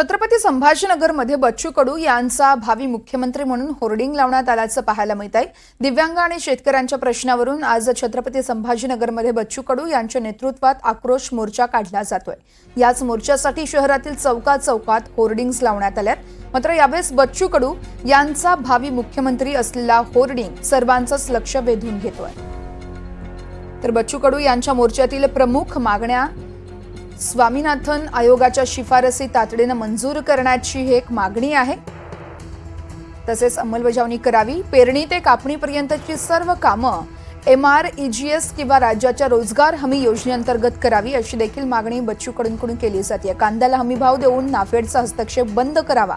छत्रपती संभाजीनगरमध्ये बच्चू कडू यांचा भावी मुख्यमंत्री म्हणून होर्डिंग लावण्यात आल्याचं पाहायला मिळत आहे. दिव्यांग आणि शेतकऱ्यांच्या प्रश्नावरून आज छत्रपती संभाजीनगरमध्ये बच्चू कडू यांच्या नेतृत्वात आक्रोश मोर्चा काढला जातोय. याच मोर्चासाठी शहरातील चौका चौकात होर्डिंग्ज लावण्यात आल्यात. मात्र यावेळेस बच्चू कडू यांचा भावी मुख्यमंत्री असलेला होर्डिंग सर्वांचंच लक्ष वेधून घेतोय. तर बच्चू कडू यांच्या मोर्चातील प्रमुख मागण्या स्वामीनाथन आयोगाच्या शिफारसी तातडीनं मंजूर करण्याची ही एक मागणी आहे. तसेच अंमलबजावणी करावी पेरणी ते कापणीपर्यंतची सर्व कामं M R E G S किंवा राज्याच्या रोजगार हमी योजनेअंतर्गत करावी अशी देखील मागणी बच्चू कडूंकडून केली जाते. कांद्याला हमी भाव देऊन नाफेडचा हस्तक्षेप बंद करावा.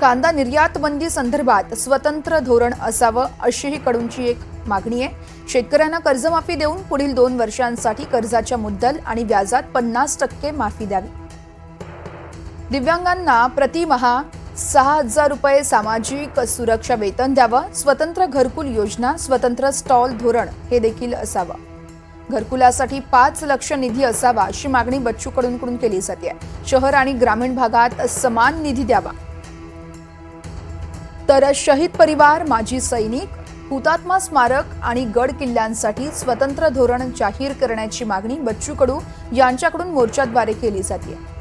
कांदा निर्यात बंदी संदर्भात स्वतंत्र धोरण असावं अशीही कडूंची एक मागणी आहे. शेतकऱ्यांना कर्जमाफी देऊन पुढील दोन वर्षांसाठी कर्जाच्या मुद्दल आणि व्याजात पन्नास टक्के माफी द्यावी. दिव्यांगांना प्रतिमहा सहा हजार रुपये सामाजिक सुरक्षा वेतन द्यावं. स्वतंत्र घरकुल योजना स्वतंत्र स्टॉल धोरण हे देखील असावं. घरकुलासाठी पाच लक्ष निधी असावा अशी मागणी बच्चू कडूंकडून केली जाते. शहर आणि ग्रामीण भागात समान निधी द्यावा. तर शहीद परिवार माजी सैनिक हुतात्मा स्मारक आणि गड किल्ल्यांसाठी स्वतंत्र धोरण जाहीर करण्याची मागणी बच्चू कडू यांच्याकडून मोर्चाद्वारे केली जाते